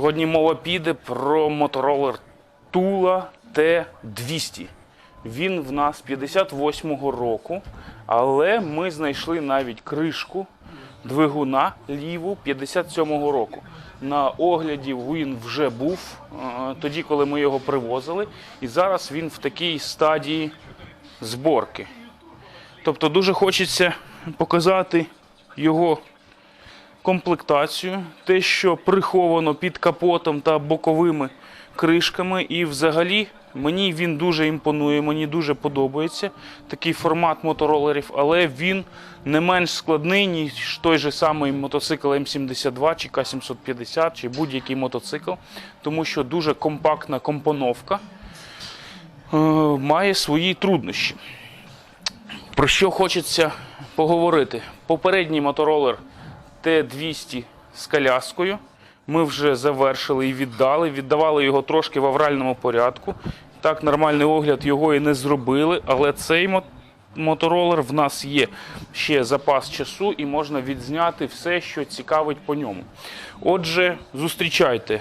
Сьогодні мова піде про моторолер Tula T200. Він в нас 58-го року, але ми знайшли навіть кришку двигуна ліву 57-го року. На огляді він вже був е, тоді, коли ми його привозили, і зараз він в такій стадії зборки. Тобто дуже хочеться показати його комплектацію, те, що приховано під капотом та боковими кришками. І взагалі мені він дуже імпонує, мені дуже подобається такий формат моторолерів, але він не менш складний, ніж той же самий мотоцикл М72 чи К750 чи будь-який мотоцикл, тому що дуже компактна компоновка е, має свої труднощі. Про що хочеться поговорити? Попередній моторолер Т200 з коляскою. Ми вже завершили і віддали. Віддавали його трошки в авральному порядку. Так, нормальний огляд його і не зробили, але цей моторолер в нас є ще запас часу і можна відзняти все, що цікавить по ньому. Отже, зустрічайте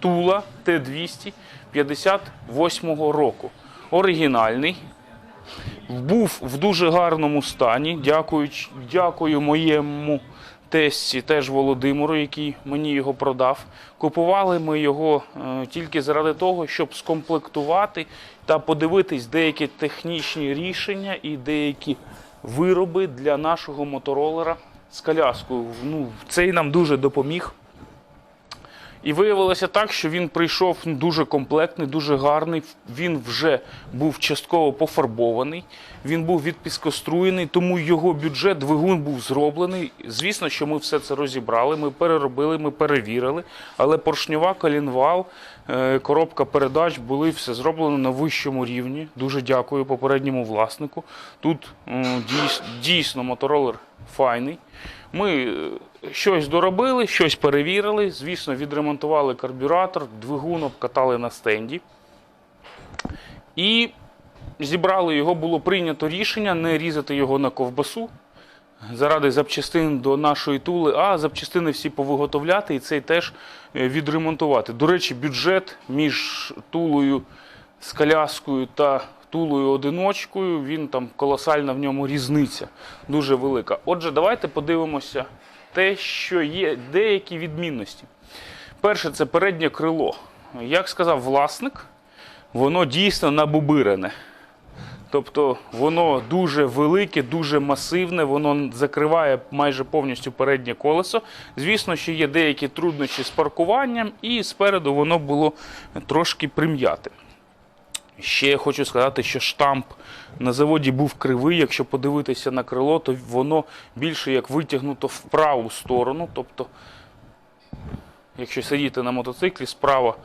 Тула Т200 58-го року. Оригінальний, був в дуже гарному стані. Дякую, дякую моєму тесті, теж Володимиру, який мені його продав. Купували ми його е, тільки заради того, щоб скомплектувати та подивитись деякі технічні рішення і деякі вироби для нашого моторолера з коляскою. Ну, цей нам дуже допоміг. І виявилося так, що він прийшов дуже комплектний, дуже гарний. Він вже був частково пофарбований, він був відпіскоструєний, тому його бюджет, двигун був зроблений. Звісно, що ми все це розібрали, ми переробили, ми перевірили. Але поршньова, колінвал, е, коробка передач були все зроблено на вищому рівні. Дуже дякую попередньому власнику. Тут дійсно моторолер файний. Ми е, щось доробили, щось перевірили. Звісно, відремонтували карбюратор, двигун обкатали на стенді. І зібрали його, було прийнято рішення не різати його на ковбасу заради запчастин до нашої тули, а запчастини всі повиготовляти і цей теж е, відремонтувати. До речі, бюджет між тулою з коляскою та тулою одиночкою, він там колосальна в ньому різниця, дуже велика. Отже, давайте подивимося те, що є деякі відмінності. Перше, це переднє крило. Як сказав власник, воно дійсно набубирене. Тобто воно дуже велике, дуже масивне, воно закриває майже повністю переднє колесо. Звісно, що є деякі труднощі з паркуванням, і спереду воно було трошки прим'яте. Ще я хочу сказати, що штамп на заводі був кривий. Якщо подивитися на крило, то воно більше як витягнуто в праву сторону. Тобто, якщо сидіти на мотоциклі, справа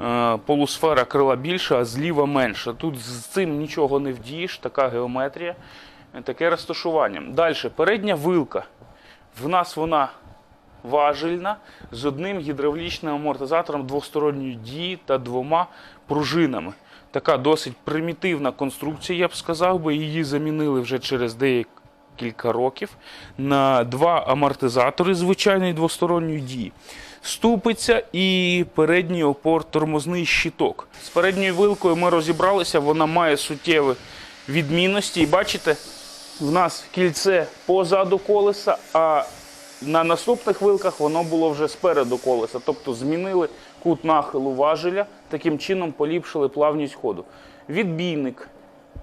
е, полусфера крила більша, а зліва менша. Тут з цим нічого не вдієш, така геометрія, таке розташування. Далі, передня вилка. В нас вона важельна з одним гідравлічним амортизатором двосторонньої дії та двома пружинами. Така досить примітивна конструкція, я б сказав би. Її замінили вже через декілька років на два амортизатори звичайної двосторонньої дії. Ступиця і передній опор тормозний щиток. З передньою вилкою ми розібралися, вона має суттєві відмінності. І бачите, в нас кільце позаду колеса, а на наступних вилках воно було вже спереду колеса. Тобто змінили кут нахилу важеля, таким чином поліпшили плавність ходу. Відбійник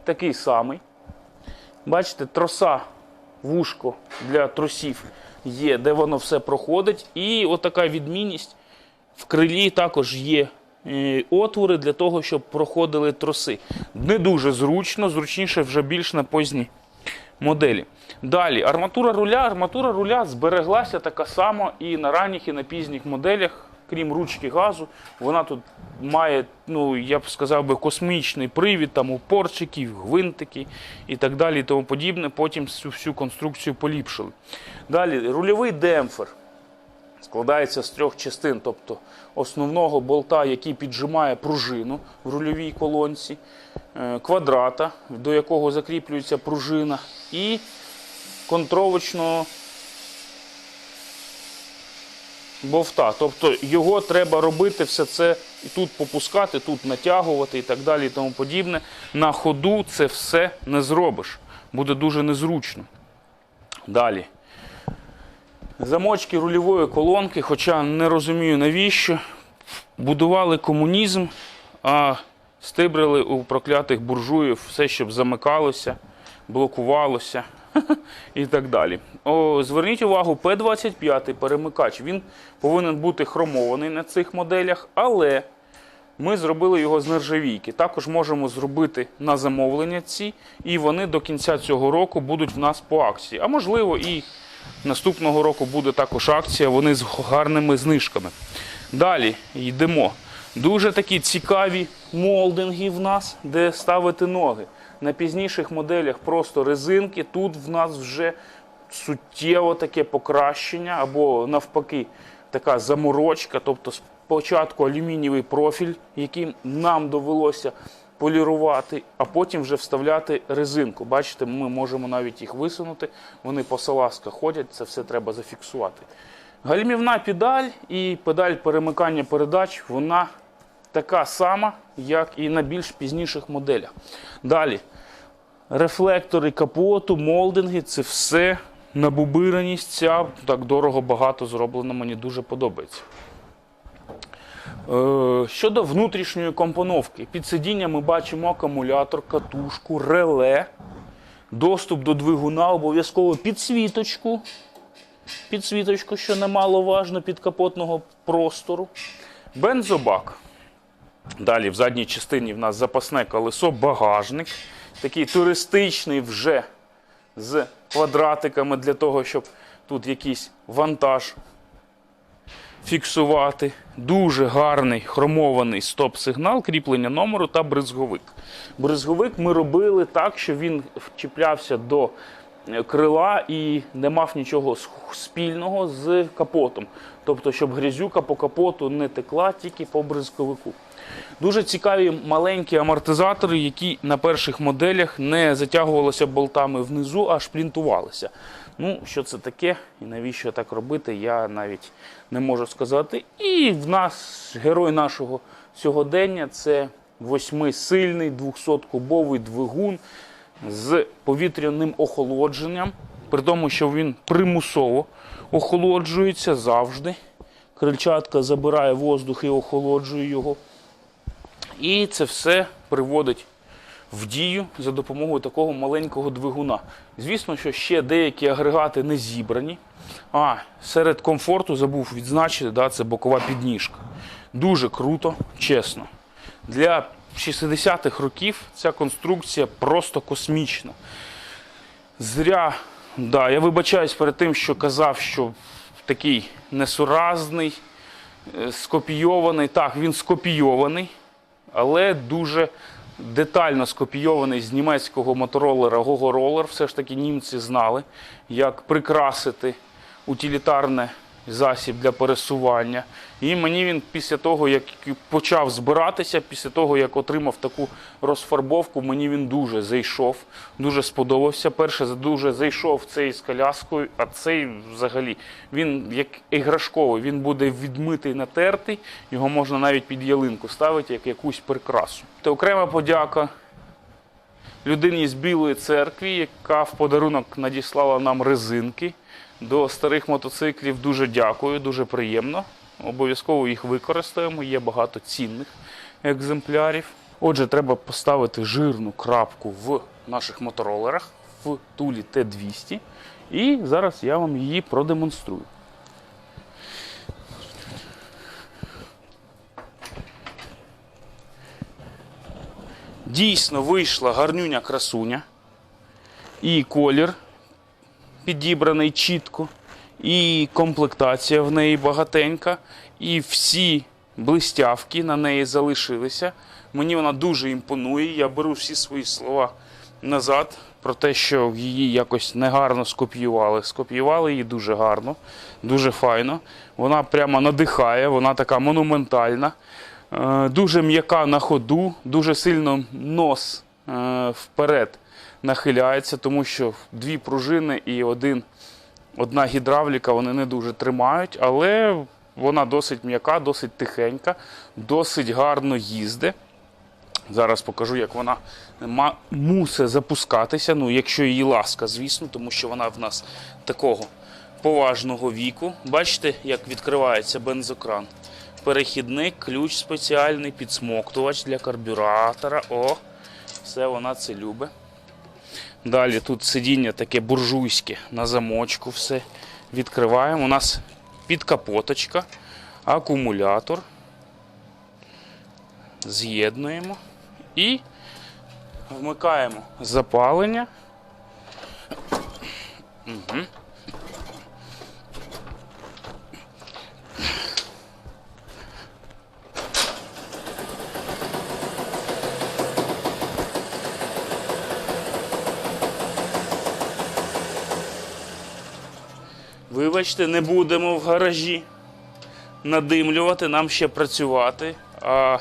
такий самий. Бачите, троса, вушко для тросів є, де воно все проходить. І отака відмінність. В крилі також є е, отвори для того, щоб проходили троси. Не дуже зручно, зручніше вже більш на поздні моделі. Далі, арматура руля. Арматура руля збереглася така сама і на ранніх, і на пізніх моделях, крім ручки газу. Вона тут має, ну я б сказав би, космічний привід, там упорчики, гвинтики і так далі, і тому подібне. Потім всю, всю конструкцію поліпшили. Далі, рульовий демпфер складається з трьох частин, тобто основного болта, який піджимає пружину в рульовій колонці, е, квадрата, до якого закріплюється пружина, і контровочного бовта. Тобто його треба робити все це і тут попускати, тут натягувати і так далі і тому подібне. На ходу це все не зробиш. Буде дуже незручно. Далі. Замочки рульової колонки, хоча не розумію навіщо. Будували комунізм, а стибрили у проклятих буржуїв все, щоб замикалося, блокувалося і так далі. О, зверніть увагу, П-25 перемикач. Він повинен бути хромований на цих моделях, але ми зробили його з нержавійки. Також можемо зробити на замовлення ці, і вони до кінця цього року будуть в нас по акції. А можливо, і наступного року буде також акція, вони з гарними знижками. Далі йдемо. Дуже такі цікаві молдинги в нас, де ставити ноги. На пізніших моделях просто резинки. Тут в нас вже суттєво таке покращення, або навпаки, така заморочка. Тобто спочатку алюмінієвий профіль, який нам довелося полірувати, а потім вже вставляти резинку. Бачите, ми можемо навіть їх висунути, вони по салазках ходять, це все треба зафіксувати. Гальмівна педаль і педаль перемикання передач, вона така сама, як і на більш пізніших моделях. Далі. Рефлектори капоту, молдинги це все набубираність. Ця так дорого багато зроблено, мені дуже подобається. Е, Щодо внутрішньої компоновки, під сидінням ми бачимо акумулятор, катушку, реле, доступ до двигуна, обов'язково підсвіточку. Підсвіточку, що немаловажно, підкапотного простору. Бензобак. Далі в задній частині в нас запасне колесо, багажник. Такий туристичний вже з квадратиками для того, щоб тут якийсь вантаж фіксувати. Дуже гарний хромований стоп-сигнал, кріплення номеру та бризговик. Бризговик ми робили так, що він вчіплявся до крила і не мав нічого спільного з капотом. Тобто, щоб грязюка по капоту не текла тільки по бризковику. Дуже цікаві маленькі амортизатори, які на перших моделях не затягувалися болтами внизу, а шплінтувалися. Ну, що це таке і навіщо так робити, я навіть не можу сказати. І в нас герой нашого сьогодення це восьмисильний 200-кубовий двигун з повітряним охолодженням, при тому, що він примусово охолоджується завжди. Крильчатка забирає воздух і охолоджує його. І це все приводить в дію за допомогою такого маленького двигуна. Звісно, що ще деякі агрегати не зібрані. А серед комфорту забув відзначити, да, це бокова підніжка. Дуже круто, чесно. Для 60-х років ця конструкція просто космічна. Зря, да, я вибачаюсь перед тим, що казав, що такий несуразний, е, скопійований. Так, він скопійований, але дуже детально скопійований з німецького моторолера Roller. Все ж таки німці знали, як прикрасити утилітарне засіб для пересування. І мені він після того, як почав збиратися, після того, як отримав таку розфарбовку, мені він дуже зайшов, дуже сподобався. Перше дуже зайшов цей з коляскою, а цей взагалі він як іграшковий, він буде відмитий, натертий, його можна навіть під ялинку ставити, як якусь прикрасу. Та окрема подяка людині з Білої церкви, яка в подарунок надіслала нам резинки до старих мотоциклів. Дуже дякую, дуже приємно. Обов'язково їх використаємо. Є багато цінних екземплярів. Отже, треба поставити жирну крапку в наших моторолерах в тулі Т200. І зараз я вам її продемонструю. Дійсно вийшла гарнюня красуня. І колір підібраний чітко, і комплектація в неї багатенька, і всі блистявки на неї залишилися. Мені вона дуже імпонує. Я беру всі свої слова назад про те, що її якось негарно скопіювали. Скопіювали її дуже гарно, дуже файно. Вона прямо надихає, вона така монументальна, е, дуже м'яка на ходу, дуже сильно нос е, вперед нахиляється, тому що дві пружини і один, одна гідравліка вони не дуже тримають, але вона досить м'яка, досить тихенька, досить гарно їзде. Зараз покажу, як вона мусить запускатися. Ну, якщо її ласка, звісно, тому що вона в нас такого поважного віку. Бачите, як відкривається бензокран. Перехідник, ключ спеціальний, підсмоктувач для карбюратора. О, все вона це любить. Далі тут сидіння таке буржуйське на замочку. Все відкриваємо. У нас підкапоточка, акумулятор. З'єднуємо і вмикаємо запалення. Угу. Вибачте, не будемо в гаражі надимлювати, нам ще працювати. А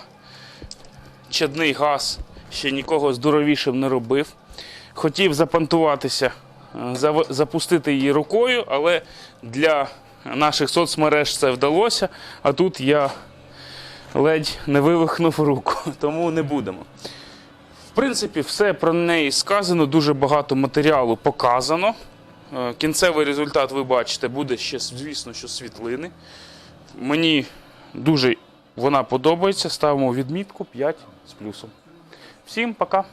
чадний газ ще нікого здоровішим не робив. Хотів запантуватися, е, запустити її рукою, але для наших соцмереж це вдалося. А тут я ледь не вивихнув руку, тому не будемо. В принципі, все про неї сказано, дуже багато матеріалу показано. Е, Кінцевий результат ви бачите, буде ще, звісно, що світлини. Мені дуже вона подобається. Ставимо відмітку 5 з плюсом. Всім пока!